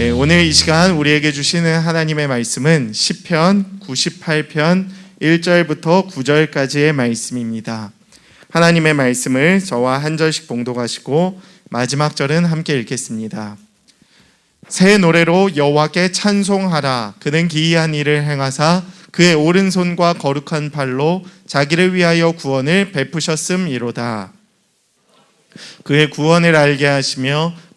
네, 오늘 이 시간 우리에게 주시는 하나님의 말씀은 시편 98편 1절부터 9절까지의 말씀입니다. 하나님의 말씀을 저와 한 절씩 봉독하시고 마지막 절은 함께 읽겠습니다. 새 노래로 여호와께 찬송하라 그는 기이한 일을 행하사 그의 오른손과 거룩한 팔로 자기를 위하여 구원을 베푸셨음이로다. 그의 구원을 알게 하시며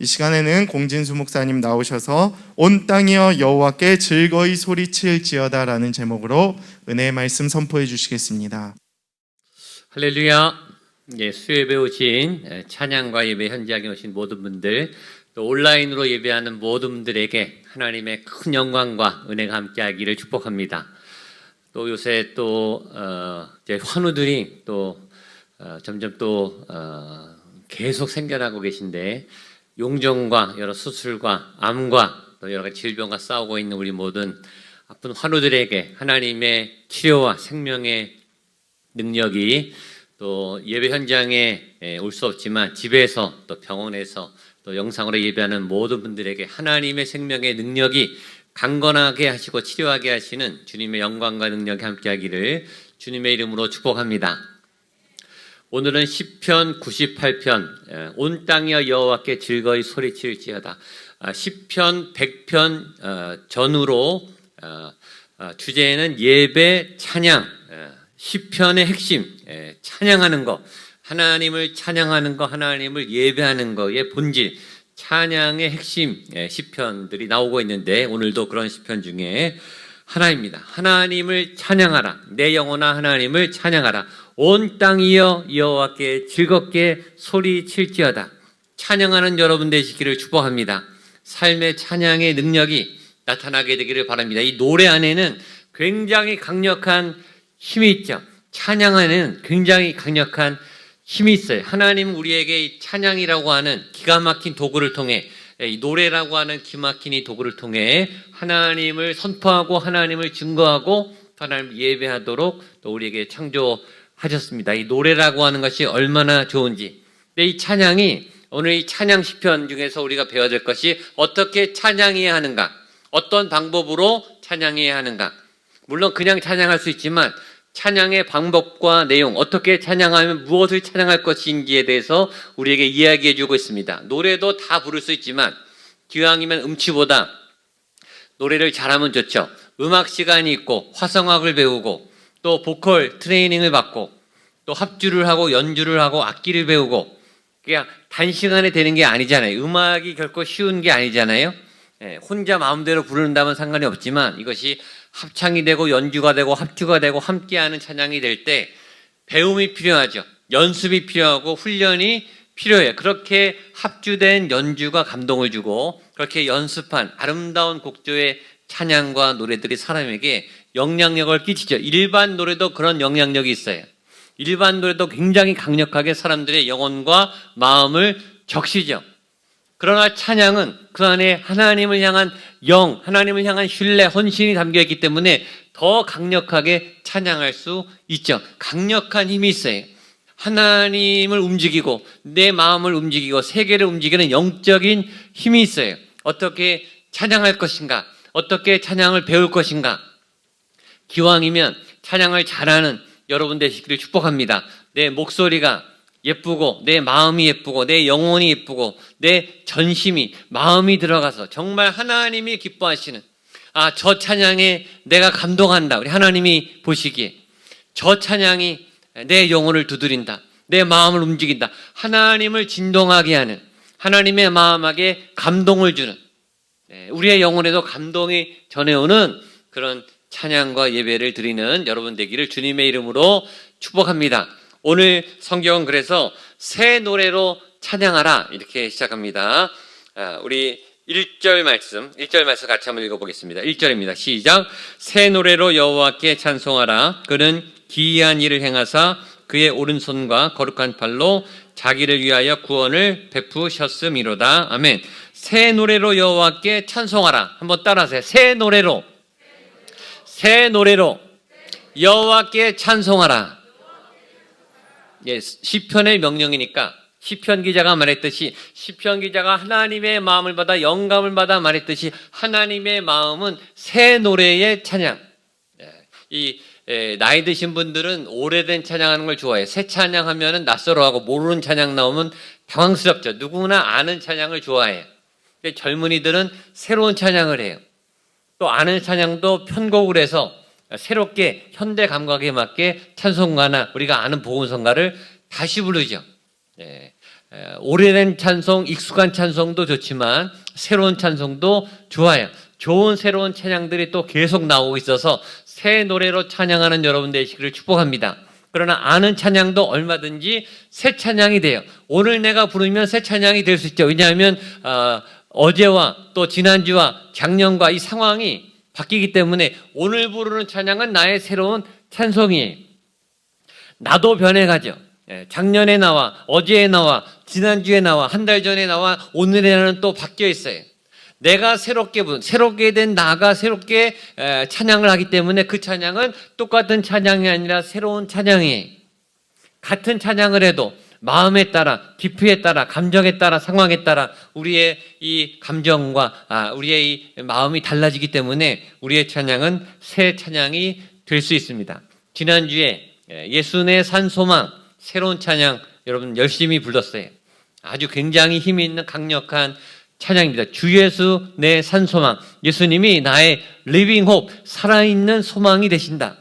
이 시간에는 공진수 목사님 나오셔서 온 땅이여 여호와께 즐거이 소리칠지어다라는 제목으로 은혜의 말씀 선포해 주시겠습니다. 할렐루야. 예, 수요예배 오신 예, 찬양과 예배 현장에 오신 모든 분들 또 온라인으로 예배하는 모든 분들에게 하나님의 큰 영광과 은혜가 함께하기를 축복합니다. 또 요새 또 어, 이제 환우들이 또 어, 점점 또 어, 계속 생겨나고 계신데 용종과 여러 수술과 암과 또 여러 가지 질병과 싸우고 있는 우리 모든 아픈 환우들에게 하나님의 치료와 생명의 능력이 또 예배 현장에 올 수 없지만 집에서 또 병원에서 또 영상으로 예배하는 모든 분들에게 하나님의 생명의 능력이 강건하게 하시고 치료하게 하시는 주님의 영광과 능력이 함께하기를 주님의 이름으로 축복합니다. 오늘은 시편 98편 온 땅이여 여호와께 즐거이 소리칠지어다. 아, 시편 100편 어, 전후로 어, 어, 주제는 예배 찬양 시편의 핵심 예, 찬양하는 것 하나님을 찬양하는 것 하나님을 예배하는 것의 본질 찬양의 핵심 예, 시편들이 나오고 있는데 오늘도 그런 시편 중에 하나입니다. 하나님을 찬양하라 내 영혼아 하나님을 찬양하라 온 땅이여 여호와께 즐겁게 소리칠지어다 찬양하는 여러분 되시기를 축복합니다. 삶의 찬양의 능력이 나타나게 되기를 바랍니다. 이 노래 안에는 굉장히 강력한 힘이 있죠. 찬양 안에는 굉장히 강력한 힘이 있어요. 하나님 우리에게 찬양이라고 하는 기가 막힌 도구를 통해 이 노래라고 하는 기막힌 이 도구를 통해 하나님을 선포하고 하나님을 증거하고 하나님 예배하도록 또 우리에게 창조 하셨습니다. 이 노래라고 하는 것이 얼마나 좋은지. 근데 이 찬양이 오늘 이 찬양 시편 중에서 우리가 배워야 될 것이 어떻게 찬양해야 하는가? 어떤 방법으로 찬양해야 하는가? 물론 그냥 찬양할 수 있지만 찬양의 방법과 내용, 어떻게 찬양하면 무엇을 찬양할 것인지에 대해서 우리에게 이야기해 주고 있습니다. 노래도 다 부를 수 있지만 기왕이면 음치보다 노래를 잘하면 좋죠. 음악 시간이 있고 화성학을 배우고 또 보컬 트레이닝을 받고 또 합주를 하고 연주를 하고 악기를 배우고 그냥 단시간에 되는 게 아니잖아요. 음악이 결코 쉬운 게 아니잖아요. 예, 혼자 마음대로 부른다면 상관이 없지만 이것이 합창이 되고 연주가 되고 합주가 되고 함께하는 찬양이 될 때 배움이 필요하죠. 연습이 필요하고 훈련이 필요해요. 그렇게 합주된 연주가 감동을 주고 그렇게 연습한 아름다운 곡조의 찬양과 노래들이 사람에게 영향력을 끼치죠. 일반 노래도 그런 영향력이 있어요. 일반 노래도 굉장히 강력하게 사람들의 영혼과 마음을 적시죠. 그러나 찬양은 그 안에 하나님을 향한 영, 하나님을 향한 신뢰, 헌신이 담겨 있기 때문에 더 강력하게 찬양할 수 있죠. 강력한 힘이 있어요. 하나님을 움직이고 내 마음을 움직이고 세계를 움직이는 영적인 힘이 있어요. 어떻게 찬양할 것인가? 어떻게 찬양을 배울 것인가? 기왕이면 찬양을 잘하는 여러분 되시기를 축복합니다. 내 목소리가 예쁘고 내 마음이 예쁘고 내 영혼이 예쁘고 내 전심이 마음이 들어가서 정말 하나님이 기뻐하시는 아, 저 찬양에 내가 감동한다. 우리 하나님이 보시기에 저 찬양이 내 영혼을 두드린다. 내 마음을 움직인다. 하나님을 진동하게 하는 하나님의 마음에게 감동을 주는 네, 우리의 영혼에도 감동이 전해오는 그런 찬양과 예배를 드리는 여러분 되기를 주님의 이름으로 축복합니다. 오늘 성경은 그래서 새 노래로 찬양하라 이렇게 시작합니다. 아, 우리 1절 말씀, 1절 말씀 같이 한번 읽어보겠습니다. 1절입니다. 시작. 새 노래로 여호와께 찬송하라. 그는 기이한 일을 행하사 그의 오른손과 거룩한 팔로 자기를 위하여 구원을 베푸셨음이로다. 아멘. 새 노래로 여호와께 찬송하라. 한번 따라하세요. 새 노래로. 새 노래로 여호와께 찬송하라. 예, 시편의 명령이니까 시편 기자가 말했듯이 시편 기자가 하나님의 마음을 받아 영감을 받아 말했듯이 하나님의 마음은 새 노래의 찬양. 예, 이 에, 나이 드신 분들은 오래된 찬양하는 걸 좋아해요. 새 찬양하면은 낯설어하고 모르는 찬양 나오면 당황스럽죠. 누구나 아는 찬양을 좋아해요. 근데 젊은이들은 새로운 찬양을 해요. 또 아는 찬양도 편곡을 해서 새롭게 현대 감각에 맞게 찬송가나 우리가 아는 복음성가를 다시 부르죠. 예, 에, 오래된 찬송, 익숙한 찬송도 좋지만 새로운 찬송도 좋아요. 좋은 새로운 찬양들이 또 계속 나오고 있어서 새 노래로 찬양하는 여러분 되시기를 축복합니다. 그러나 아는 찬양도 얼마든지 새 찬양이 돼요. 오늘 내가 부르면 새 찬양이 될 수 있죠. 왜냐하면 어, 어제와 또 지난주와 작년과 이 상황이 바뀌기 때문에 오늘 부르는 찬양은 나의 새로운 찬송이에요. 나도 변해가죠. 예, 작년에 나와, 어제에 나와, 지난주에 나와, 한 달 전에 나와, 오늘에는 또 바뀌어 있어요. 내가 새롭게 부 새롭게 된 나가 새롭게 에, 찬양을 하기 때문에 그 찬양은 똑같은 찬양이 아니라 새로운 찬양이에요. 같은 찬양을 해도 마음에 따라, 깊이에 따라, 감정에 따라, 상황에 따라 우리의 이 감정과 아, 우리의 이 마음이 달라지기 때문에 우리의 찬양은 새 찬양이 될 수 있습니다. 지난주에 예, 예수의 산소망 새로운 찬양 여러분 열심히 불렀어요. 아주 굉장히 힘이 있는 강력한 찬양입니다. 주 예수 내 산소망. 예수님이 나의 리빙 홉 살아있는 소망이 되신다.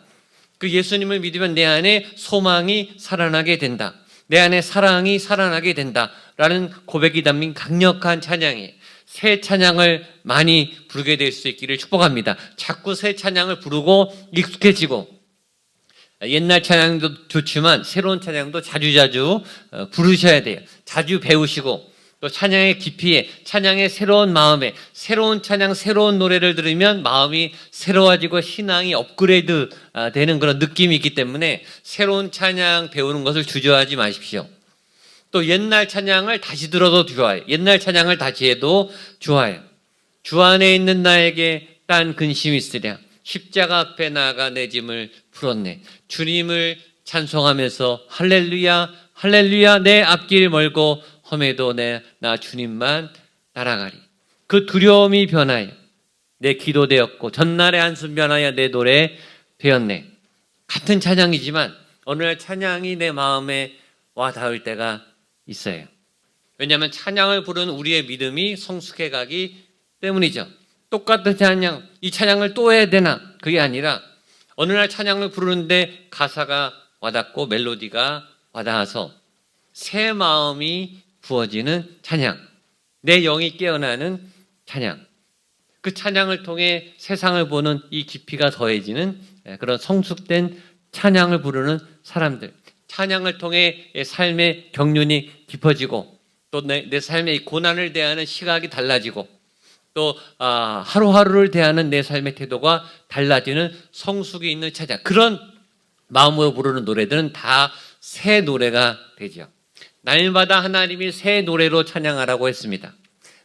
그 예수님을 믿으면 내 안에 소망이 살아나게 된다. 내 안에 사랑이 살아나게 된다. 라는 고백이 담긴 강력한 찬양이에요. 새 찬양을 많이 부르게 될 수 있기를 축복합니다. 자꾸 새 찬양을 부르고 익숙해지고 옛날 찬양도 좋지만 새로운 찬양도 자주자주 어, 부르셔야 돼요. 자주 배우시고 또 찬양의 깊이에 찬양의 새로운 마음에 새로운 찬양 새로운 노래를 들으면 마음이 새로워지고 신앙이 업그레이드 아, 되는 그런 느낌이 있기 때문에 새로운 찬양 배우는 것을 주저하지 마십시오. 또 옛날 찬양을 다시 들어도 좋아요. 옛날 찬양을 다시 해도 좋아요. 주 안에 있는 나에게 딴 근심이 있으랴. 십자가 앞에 나가 내 짐을 풀었네. 주님을 찬송하면서 할렐루야, 할렐루야, 내 앞길 멀고 험해도 내, 나 주님만 따라가리. 그 두려움이 변하여 내 기도 되었고 전날의 한숨 변하여 내 노래 되었네. 같은 찬양이지만 어느 날 찬양이 내 마음에 와 닿을 때가 있어요. 왜냐하면 찬양을 부르는 우리의 믿음이 성숙해 가기 때문이죠. 똑같은 찬양, 이 찬양을 또 해야 되나? 그게 아니라 어느 날 찬양을 부르는데 가사가 와닿고 멜로디가 와닿아서 새 마음이 부어지는 찬양, 내 영이 깨어나는 찬양. 그 찬양을 통해 세상을 보는 이 깊이가 더해지는 그런 성숙된 찬양을 부르는 사람들. 찬양을 통해 삶의 경륜이 깊어지고 또내내 삶의 고난을 대하는 시각이 달라지고 또 아, 하루하루를 대하는 내 삶의 태도가 달라지는 성숙이 있는 찬양. 그런 마음으로 부르는 노래들은 다 새 노래가 되죠. 날마다 하나님이 새 노래로 찬양하라고 했습니다.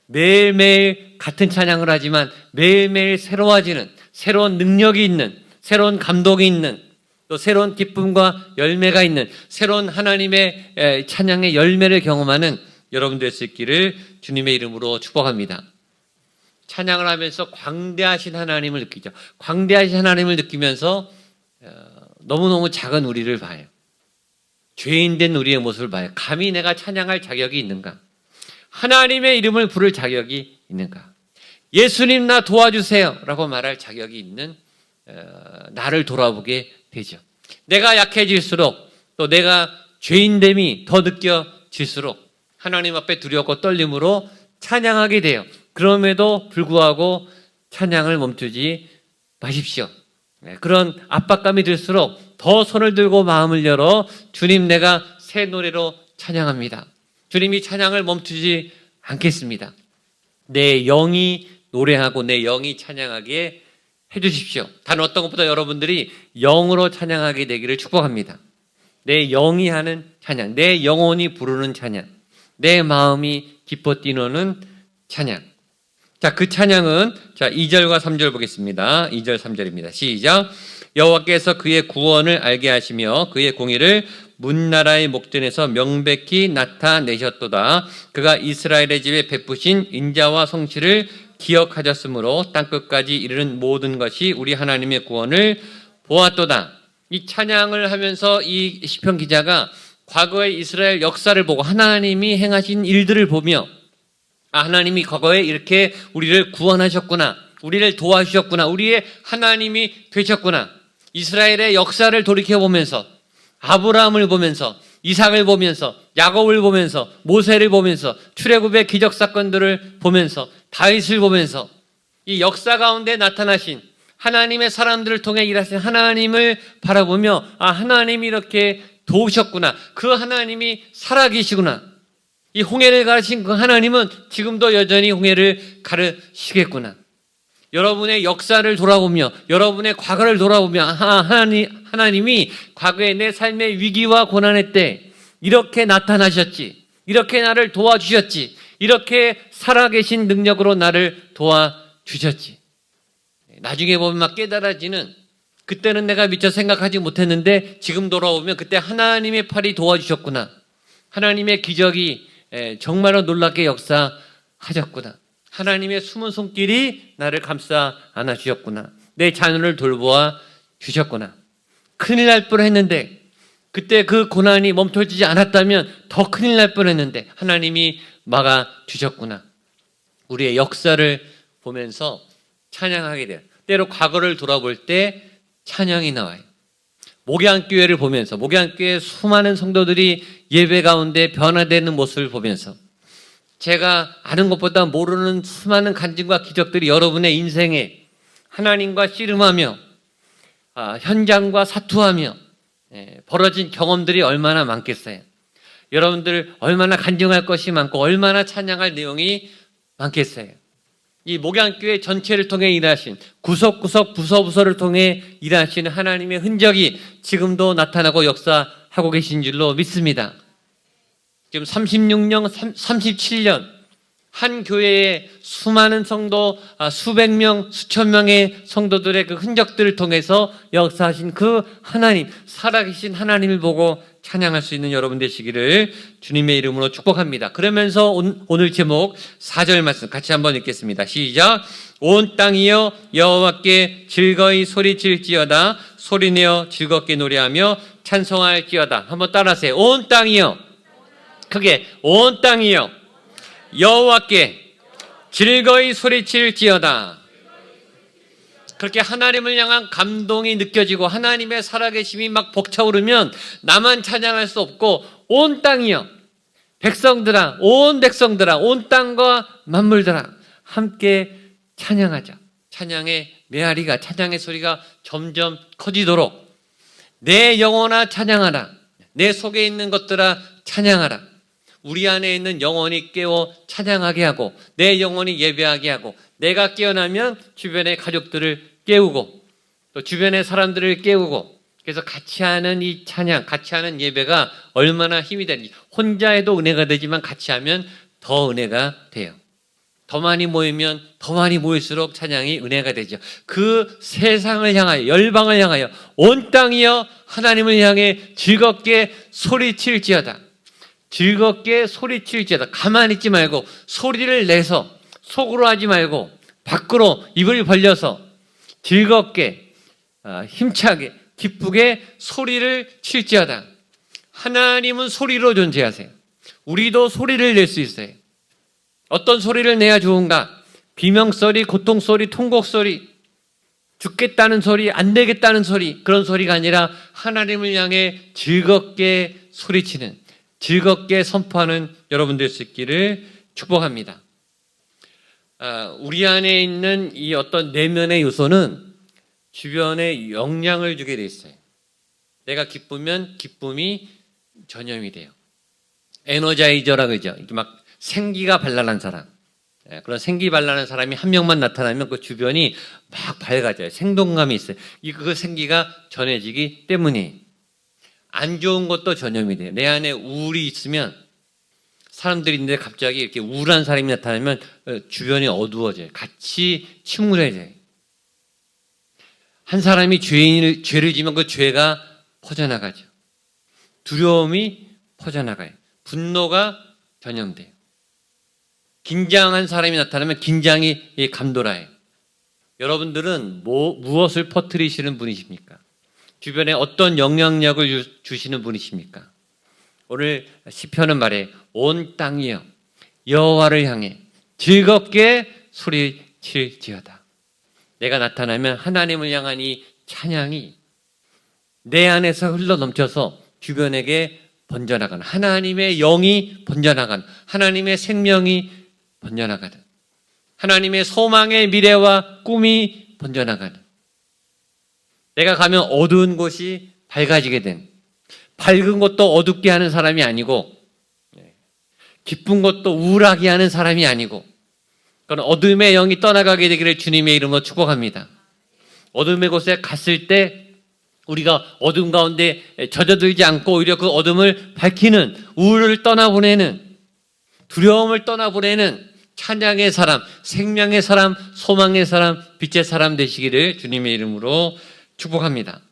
매일매일 같은 찬양을 하지만 매일매일 새로워지는 새로운 능력이 있는 새로운 감동이 있는 또 새로운 기쁨과 열매가 있는 새로운 하나님의 에, 찬양의 열매를 경험하는 여러분 될 수 있기를 주님의 이름으로 축복합니다. 찬양을 하면서 광대하신 하나님을 느끼죠. 광대하신 하나님을 느끼면서 어, 너무너무 작은 우리를 봐요. 죄인된 우리의 모습을 봐요. 감히 내가 찬양할 자격이 있는가? 하나님의 이름을 부를 자격이 있는가? 예수님 나 도와주세요 라고 말할 자격이 있는 어, 나를 돌아보게 되죠. 내가 약해질수록 또 내가 죄인됨이 더 느껴질수록 하나님 앞에 두렵고 떨림으로 찬양하게 돼요. 그럼에도 불구하고 찬양을 멈추지 마십시오. 네, 그런 압박감이 들수록 더 손을 들고 마음을 열어 주님 내가 새 노래로 찬양합니다. 주님이 찬양을 멈추지 않겠습니다. 내 영이 노래하고 내 영이 찬양하게 해주십시오. 단 어떤 것보다 여러분들이 영으로 찬양하게 되기를 축복합니다. 내 영이 하는 찬양, 내 영혼이 부르는 찬양, 내 마음이 기뻐 뛰노는 찬양. 자, 그 찬양은 자, 2절과 3절 보겠습니다. 2절, 3절입니다. 시작. 여호와께서 그의 구원을 알게 하시며 그의 공의를 문나라의 목전에서 명백히 나타내셨도다. 그가 이스라엘의 집에 베푸신 인자와 성실을 기억하셨으므로 땅끝까지 이르는 모든 것이 우리 하나님의 구원을 보았도다. 이 찬양을 하면서 이 시편 기자가 과거의 이스라엘 역사를 보고 하나님이 행하신 일들을 보며 아, 하나님이 과거에 이렇게 우리를 구원하셨구나. 우리를 도와주셨구나. 우리의 하나님이 되셨구나. 이스라엘의 역사를 돌이켜 보면서 아브라함을 보면서 이삭을 보면서 야곱을 보면서 모세를 보면서 출애굽의 기적 사건들을 보면서 다윗을 보면서 이 역사 가운데 나타나신 하나님의 사람들을 통해 일하신 하나님을 바라보며 아 하나님이 이렇게 도우셨구나. 그 하나님이 살아계시구나. 이 홍해를 가르신 그 하나님은 지금도 여전히 홍해를 가르시겠구나. 여러분의 역사를 돌아보며 여러분의 과거를 돌아보며 아, 하나님, 하나님이 과거의 내 삶의 위기와 고난의 때 이렇게 나타나셨지. 이렇게 나를 도와주셨지. 이렇게 살아계신 능력으로 나를 도와주셨지. 나중에 보면 막 깨달아지는 그때는 내가 미처 생각하지 못했는데 지금 돌아오면 그때 하나님의 팔이 도와주셨구나. 하나님의 기적이 에, 정말로 놀랍게 역사하셨구나. 하나님의 숨은 손길이 나를 감싸 안아 주셨구나. 내 자녀를 돌보아 주셨구나. 큰일 날 뻔했는데 그때 그 고난이 멈춰지지 않았다면 더 큰일 날 뻔했는데 하나님이 막아 주셨구나. 우리의 역사를 보면서 찬양하게 돼요. 때로 과거를 돌아볼 때 찬양이 나와요. 목양교회를 보면서 목양교회 수많은 성도들이 예배 가운데 변화되는 모습을 보면서 제가 아는 것보다 모르는 수많은 간증과 기적들이 여러분의 인생에 하나님과 씨름하며 아, 현장과 사투하며 예, 벌어진 경험들이 얼마나 많겠어요. 여러분들 얼마나 간증할 것이 많고 얼마나 찬양할 내용이 많겠어요. 이 목양교회 전체를 통해 일하신 구석구석 부서부서를 통해 일하시는 하나님의 흔적이 지금도 나타나고 역사하고 계신 줄로 믿습니다. 지금 36년, 37년 한 교회에 수많은 성도, 아, 수백 명, 수천 명의 성도들의 그 흔적들을 통해서 역사하신 그 하나님, 살아계신 하나님을 보고 찬양할 수 있는 여러분 되시기를 주님의 이름으로 축복합니다. 그러면서 온- 오늘 제목 4절 말씀 같이 한번 읽겠습니다. 시작. 온 땅이여 여호와께 즐거이 소리칠지어다 소리내어 즐겁게 노래하며 찬송할지어다. 한번 따라하세요. 온 땅이여 크게 온 땅이여 여호와께 즐거이 소리칠지어다. 그렇게 하나님을 향한 감동이 느껴지고 하나님의 살아계심이 막 벅차오르면 나만 찬양할 수 없고 온 땅이여 백성들아 온 백성들아 온 땅과 만물들아 함께 찬양하자. 찬양의 메아리가 찬양의 소리가 점점 커지도록 내 영혼아 찬양하라. 내 속에 있는 것들아 찬양하라. 우리 안에 있는 영혼이 깨워 찬양하게 하고 내 영혼이 예배하게 하고 내가 깨어나면 주변의 가족들을 깨우고 또 주변의 사람들을 깨우고 그래서 같이 하는 이 찬양, 같이 하는 예배가 얼마나 힘이 되는지 혼자 해도 은혜가 되지만 같이 하면 더 은혜가 돼요. 더 많이 모이면 더 많이 모일수록 찬양이 은혜가 되죠. 그 세상을 향하여 열방을 향하여 온 땅이여 하나님을 향해 즐겁게 소리칠지어다. 즐겁게 소리칠지어다. 가만히 있지 말고 소리를 내서 속으로 하지 말고 밖으로 입을 벌려서 즐겁게 아, 힘차게 기쁘게 소리를 칠지어다. 하나님은 소리로 존재하세요. 우리도 소리를 낼 수 있어요. 어떤 소리를 내야 좋은가? 비명 소리, 고통 소리, 통곡 소리, 죽겠다는 소리, 안 되겠다는 소리, 그런 소리가 아니라 하나님을 향해 즐겁게 소리치는, 즐겁게 선포하는 여러분들 수 있기를 축복합니다. 아, 우리 안에 있는 이 어떤 내면의 요소는 주변에 영향을 주게 돼 있어요. 내가 기쁘면 기쁨이 전염이 돼요. 에너자이저라 그러죠. 이렇게 막 생기가 발랄한 사람. 예, 그런 생기 발랄한 사람이 한 명만 나타나면 그 주변이 막 밝아져요. 생동감이 있어요. 이 그 생기가 전해지기 때문에 안 좋은 것도 전염이 돼요. 내 안에 우울이 있으면 사람들이 있는데 갑자기 이렇게 우울한 사람이 나타나면 어, 주변이 어두워져요. 같이 침울해져요. 한 사람이 죄인을, 죄를 지면 그 죄가 퍼져나가죠. 두려움이 퍼져나가요. 분노가 전염돼요. 긴장한 사람이 나타나면 긴장이 이 감돌아요. 여러분들은 뭐, 무엇을 퍼뜨리시는 분이십니까? 주변에 어떤 영향력을 주- 주시는 분이십니까? 오늘 시편은 말해 온 땅이여 여호와를 향해 즐겁게 소리칠지어다. 내가 나타나면 하나님을 향한 이 찬양이 내 안에서 흘러 넘쳐서 주변에게 번져나가는 하나님의 영이 번져나가는 하나님의 생명이 번져나가는 하나님의 소망의 미래와 꿈이 번져나가는 내가 가면 어두운 곳이 밝아지게 된 밝은 것도 어둡게 하는 사람이 아니고 예, 기쁜 것도 우울하게 하는 사람이 아니고 그런 어둠의 영이 떠나가게 되기를 주님의 이름으로 축복합니다. 어둠의 곳에 갔을 때 우리가 어둠 가운데 젖어들지 않고 오히려 그 어둠을 밝히는 우울을 떠나보내는 두려움을 떠나보내는 찬양의 사람, 생명의 사람, 소망의 사람, 빛의 사람 되시기를 주님의 이름으로 축복합니다.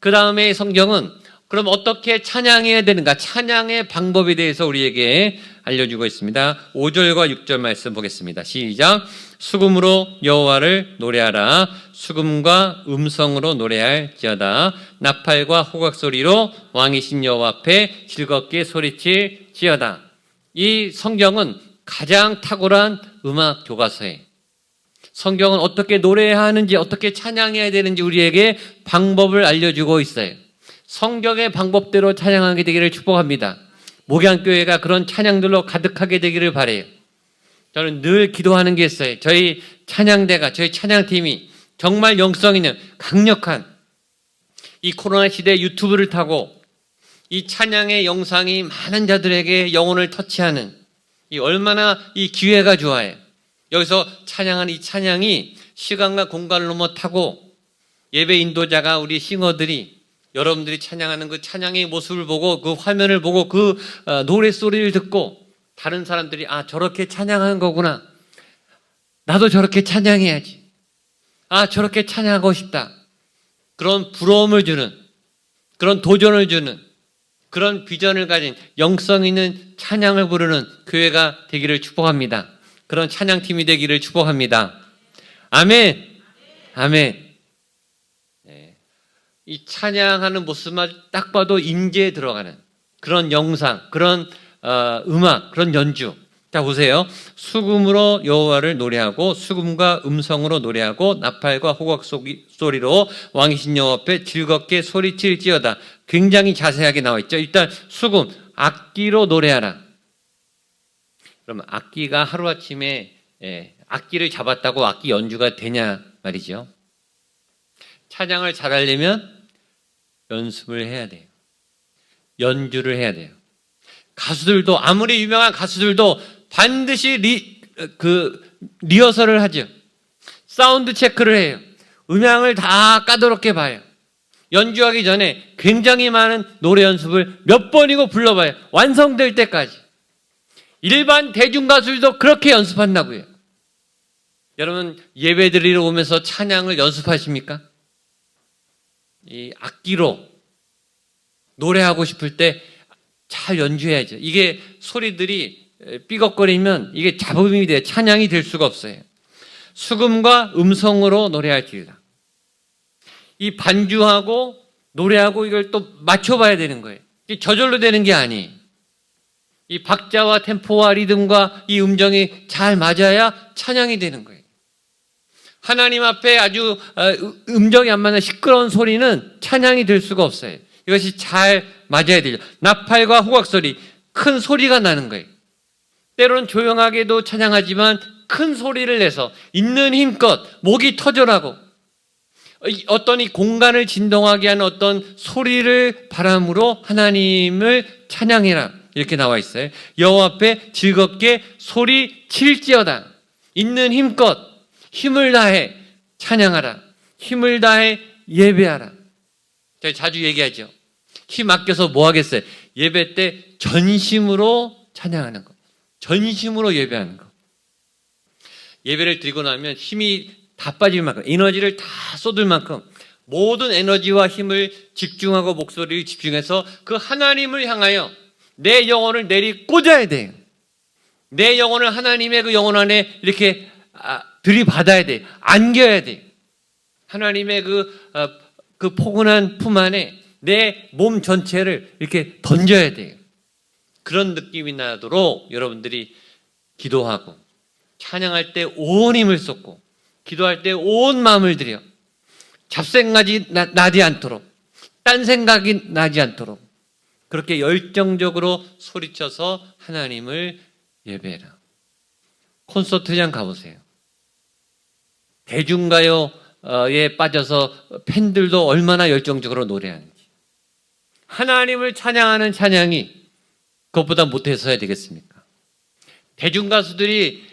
그 다음에 성경은 그럼 어떻게 찬양해야 되는가? 찬양의 방법에 대해서 우리에게 알려주고 있습니다. 5절과 6절 말씀 보겠습니다. 시작. 수금으로 여호와를 노래하라. 수금과 음성으로 노래할지어다. 나팔과 호각 소리로 왕이신 여호와 앞에 즐겁게 소리칠지어다. 이 성경은 가장 탁월한 음악 교과서예요. 성경은 어떻게 노래해야 하는지, 어떻게 찬양해야 되는지 우리에게 방법을 알려주고 있어요. 성경의 방법대로 찬양하게 되기를 축복합니다. 목양교회가 그런 찬양들로 가득하게 되기를 바래요. 저는 늘 기도하는 게 있어요. 저희 찬양대가, 저희 찬양팀이 정말 영성 있는 강력한 이 코로나 시대 유튜브를 타고 이 찬양의 영상이 많은 자들에게 영혼을 터치하는 이 얼마나 이 기회가 좋아요. 여기서 찬양한 이 찬양이 시간과 공간을 넘어 타고 예배 인도자가 우리 싱어들이 여러분들이 찬양하는 그 찬양의 모습을 보고 그 화면을 보고 그 어, 노래 소리를 듣고 다른 사람들이 아 저렇게 찬양하는 거구나. 나도 저렇게 찬양해야지. 아 저렇게 찬양하고 싶다. 그런 부러움을 주는 그런 도전을 주는 그런 비전을 가진 영성 있는 찬양을 부르는 교회가 되기를 축복합니다. 그런 찬양팀이 되기를 축복합니다. 아멘. 아멘. 네. 이 찬양하는 모습만 딱 봐도 임재에 들어가는 그런 영상, 그런 어, 음악, 그런 연주. 자 보세요. 수금으로 여호와를 노래하고 수금과 음성으로 노래하고 나팔과 호각 소리- 소리로 왕이신 여호와 앞에 즐겁게 소리칠지어다. 굉장히 자세하게 나와 있죠. 일단 수금 악기로 노래하라. 그럼 악기가 하루아침에 예, 악기를 잡았다고 악기 연주가 되냐 말이죠. 찬양을 잘하려면 연습을 해야 돼요. 연주를 해야 돼요. 가수들도 아무리 유명한 가수들도 반드시 리, 그 리허설을 하죠. 사운드 체크를 해요. 음향을 다 까다롭게 봐요. 연주하기 전에 굉장히 많은 노래 연습을 몇 번이고 불러봐요. 완성될 때까지. 일반 대중 가수들도 그렇게 연습한다고요. 여러분 예배 드리러 오면서 찬양을 연습하십니까? 이 악기로 노래하고 싶을 때 잘 연주해야죠. 이게 소리들이 삐걱거리면 이게 잡음이 돼 찬양이 될 수가 없어요. 수금과 음성으로 노래할지이다. 이 반주하고 노래하고 이걸 또 맞춰봐야 되는 거예요. 저절로 되는 게 아니에요. 이 박자와 템포와 리듬과 이 음정이 잘 맞아야 찬양이 되는 거예요. 하나님 앞에 아주 어, 음정이 안 맞는 시끄러운 소리는 찬양이 될 수가 없어요. 이것이 잘 맞아야 되죠. 나팔과 호각 소리, 큰 소리가 나는 거예요. 때로는 조용하게도 찬양하지만 큰 소리를 내서 있는 힘껏 목이 터져라고 이 어떤 이 공간을 진동하게 하는 어떤 소리를 바람으로 하나님을 찬양해라 이렇게 나와 있어요. 여호와 앞에 즐겁게 소리 칠지어다. 있는 힘껏 힘을 다해 찬양하라. 힘을 다해 예배하라. 제가 자주 얘기하죠. 힘 아껴서 뭐 하겠어요? 예배 때 전심으로 찬양하는 거. 전심으로 예배하는 거. 예배를 드리고 나면 힘이 다 빠질 만큼, 에너지를 다 쏟을 만큼 모든 에너지와 힘을 집중하고 목소리를 집중해서 그 하나님을 향하여 내 영혼을 내리 꽂아야 돼요. 내 영혼을 하나님의 그 영혼 안에 이렇게 아, 들이받아야 돼. 안겨야 돼. 하나님의 그, 아, 그 포근한 품 안에 내 몸 전체를 이렇게 던져야 돼요. 그런 느낌이 나도록 여러분들이 기도하고 찬양할 때 온 힘을 쏟고 기도할 때 온 마음을 들여 잡생각이 나, 나지 않도록 딴 생각이 나지 않도록 그렇게 열정적으로 소리쳐서 하나님을 예배해라. 콘서트장 가보세요. 대중가요에 빠져서 팬들도 얼마나 열정적으로 노래하는지. 하나님을 찬양하는 찬양이 그것보다 못해서야 되겠습니까? 대중 가수들이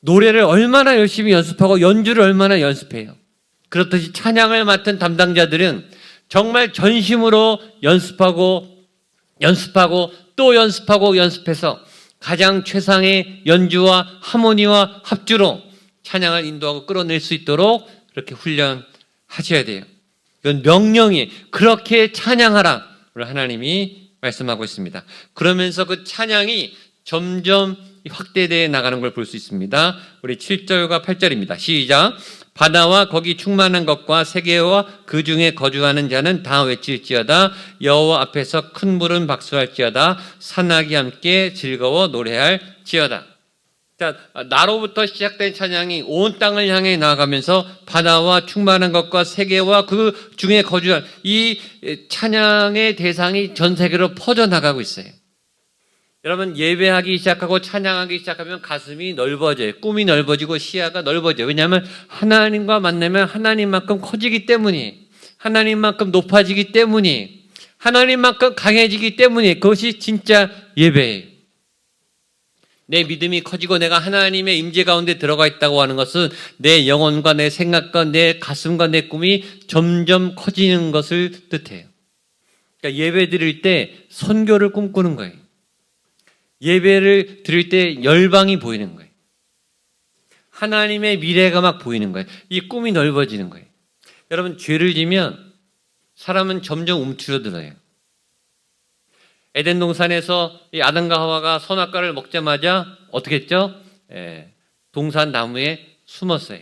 노래를 얼마나 열심히 연습하고 연주를 얼마나 연습해요. 그렇듯이 찬양을 맡은 담당자들은 정말 전심으로 연습하고 연습하고 또 연습하고 연습해서 가장 최상의 연주와 하모니와 합주로 찬양을 인도하고 끌어낼 수 있도록 그렇게 훈련하셔야 돼요. 이건 명령이 그렇게 찬양하라. 하나님이 말씀하고 있습니다. 그러면서 그 찬양이 점점 확대되어 나가는 걸 볼 수 있습니다. 우리 7절과 8절입니다. 시작. 바다와 거기 충만한 것과 세계와 그 중에 거주하는 자는 다 외칠지어다. 여호와 앞에서 큰 물은 박수할지어다. 산악이 함께 즐거워 노래할지어다. 자, 나로부터 시작된 찬양이 온 땅을 향해 나아가면서 바다와 충만한 것과 세계와 그 중에 거주한 이 찬양의 대상이 전 세계로 퍼져 나가고 있어요. 여러분 예배하기 시작하고 찬양하기 시작하면 가슴이 넓어져요. 꿈이 넓어지고 시야가 넓어져요. 왜냐하면 하나님과 만나면 하나님만큼 커지기 때문이 하나님만큼 높아지기 때문이 하나님만큼 강해지기 때문이 그것이 진짜 예배예요. 내 믿음이 커지고 내가 하나님의 임재 가운데 들어가 있다고 하는 것은 내 영혼과 내 생각과 내 가슴과 내 꿈이 점점 커지는 것을 뜻해요. 그러니까 예배 드릴 때 선교를 꿈꾸는 거예요. 예배를 드릴 때 열방이 보이는 거예요. 하나님의 미래가 막 보이는 거예요. 이 꿈이 넓어지는 거예요. 여러분, 죄를 지면 사람은 점점 움츠러들어요. 에덴 동산에서 이 아담과 하와가 선악과를 먹자마자 어떻게 했죠? 예, 동산 나무에 숨었어요.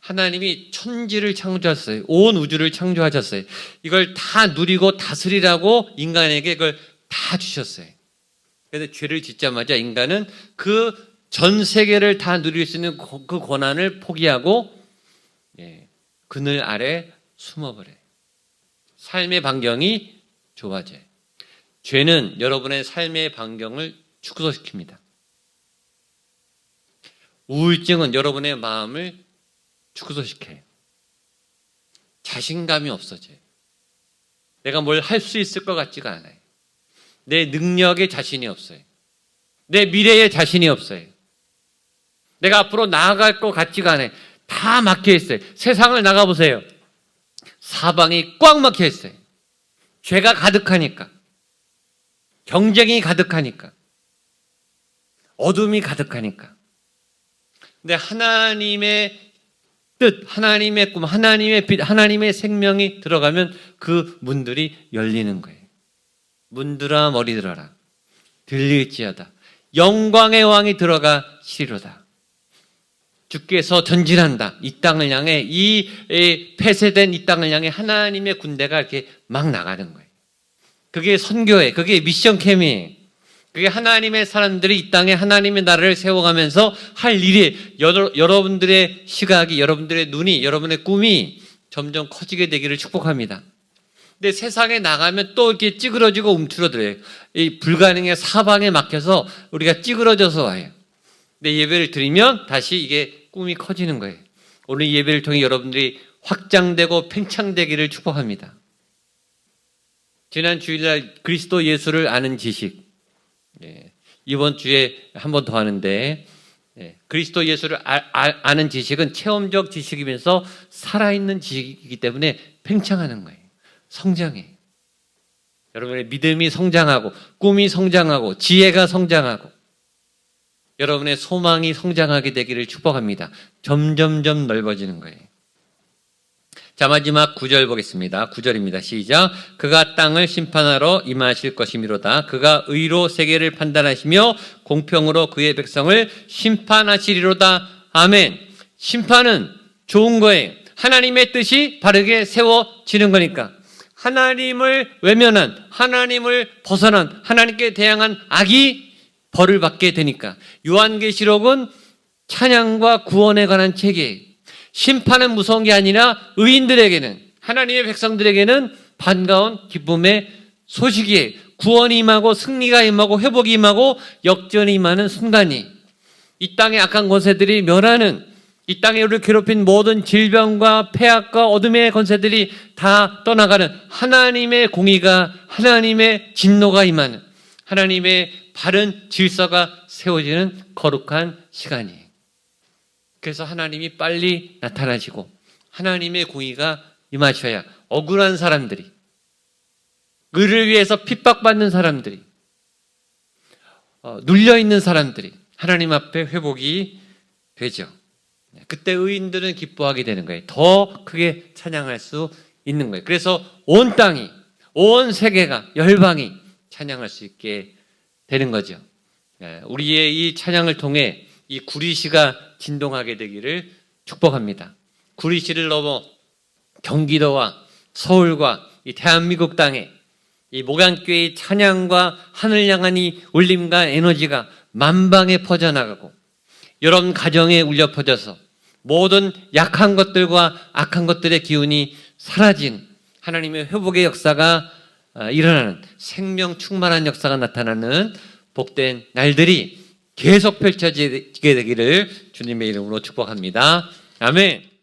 하나님이 천지를 창조하셨어요. 온 우주를 창조하셨어요. 이걸 다 누리고 다스리라고 인간에게 그걸 다 주셨어요. 그런데 죄를 짓자마자 인간은 그 전 세계를 다 누릴 수 있는 그 권한을 포기하고 예, 그늘 아래 숨어버려요. 삶의 반경이 좁아져요. 죄는 여러분의 삶의 반경을 축소시킵니다. 우울증은 여러분의 마음을 축소시켜요. 자신감이 없어져요. 내가 뭘 할 수 있을 것 같지가 않아요. 내 능력에 자신이 없어요. 내 미래에 자신이 없어요. 내가 앞으로 나아갈 것 같지가 않아요. 다 막혀 있어요. 세상을 나가보세요. 사방이 꽉 막혀 있어요. 죄가 가득하니까. 경쟁이 가득하니까. 어둠이 가득하니까. 근데 하나님의 뜻, 하나님의 꿈, 하나님의 빛, 하나님의 생명이 들어가면 그 문들이 열리는 거예요. 문들아 머리 들어라. 들릴지어다. 영광의 왕이 들어가 시로다. 주께서 전진한다. 이 땅을 향해 이 폐쇄된 이 땅을 향해 하나님의 군대가 이렇게 막 나가는 거예요. 그게 선교에 그게 미션 캠이 그게 하나님의 사람들이 이 땅에 하나님의 나라를 세워가면서 할 일이 여러, 여러분들의 시각이 여러분들의 눈이 여러분의 꿈이 점점 커지게 되기를 축복합니다. 근데 세상에 나가면 또 이렇게 찌그러지고 움츠러들어요. 이 불가능의 사방에 막혀서 우리가 찌그러져서 와요. 근데 예배를 드리면 다시 이게 꿈이 커지는 거예요. 오늘 예배를 통해 여러분들이 확장되고 팽창되기를 축복합니다. 지난 주일날 그리스도 예수를 아는 지식, 예, 이번 주에 한 번 더 하는데 예, 그리스도 예수를 아, 는 지식은 체험적 지식이면서 살아있는 지식이기 때문에 팽창하는 거예요. 성장해. 여러분의 믿음이 성장하고 꿈이 성장하고 지혜가 성장하고 여러분의 소망이 성장하게 되기를 축복합니다. 점점점 넓어지는 거예요. 자, 마지막 구절 보겠습니다. 구절입니다 시작. 그가 땅을 심판하러 임하실 것이미로다. 그가 의로 세계를 판단하시며 공평으로 그의 백성을 심판하시리로다. 아멘. 심판은 좋은 거예요. 하나님의 뜻이 바르게 세워지는 거니까. 하나님을 외면한, 하나님을 벗어난, 하나님께 대항한 악이 벌을 받게 되니까. 요한계시록은 찬양과 구원에 관한 책이에요. 심판은 무서운 게 아니라 의인들에게는 하나님의 백성들에게는 반가운 기쁨의 소식이에요. 구원이 임하고 승리가 임하고 회복이 임하고 역전이 임하는 순간이 이 땅의 악한 권세들이 멸하는 이 땅에 우리를 괴롭힌 모든 질병과 폐악과 어둠의 권세들이 다 떠나가는 하나님의 공의가 하나님의 진노가 임하는 하나님의 바른 질서가 세워지는 거룩한 시간이에요. 그래서 하나님이 빨리 나타나시고 하나님의 공의가 임하셔야 억울한 사람들이 의를 위해서 핍박받는 사람들이 어, 눌려 있는 사람들이 하나님 앞에 회복이 되죠. 그때 의인들은 기뻐하게 되는 거예요. 더 크게 찬양할 수 있는 거예요. 그래서 온 땅이 온 세계가 열방이 찬양할 수 있게 되는 거죠. 예, 우리의 이 찬양을 통해 이 구리시가 진동하게 되기를 축복합니다. 구리시를 넘어 경기도와 서울과 이 대한민국 땅에 이 목양교회의 찬양과 하늘 향한 이 울림과 에너지가 만방에 퍼져나가고 여러분 가정에 울려 퍼져서 모든 약한 것들과 악한 것들의 기운이 사라진 하나님의 회복의 역사가 아, 일어나는 생명 충만한 역사가 나타나는 복된 날들이 계속 펼쳐지게 되기를 주님의 이름으로 축복합니다. 아멘.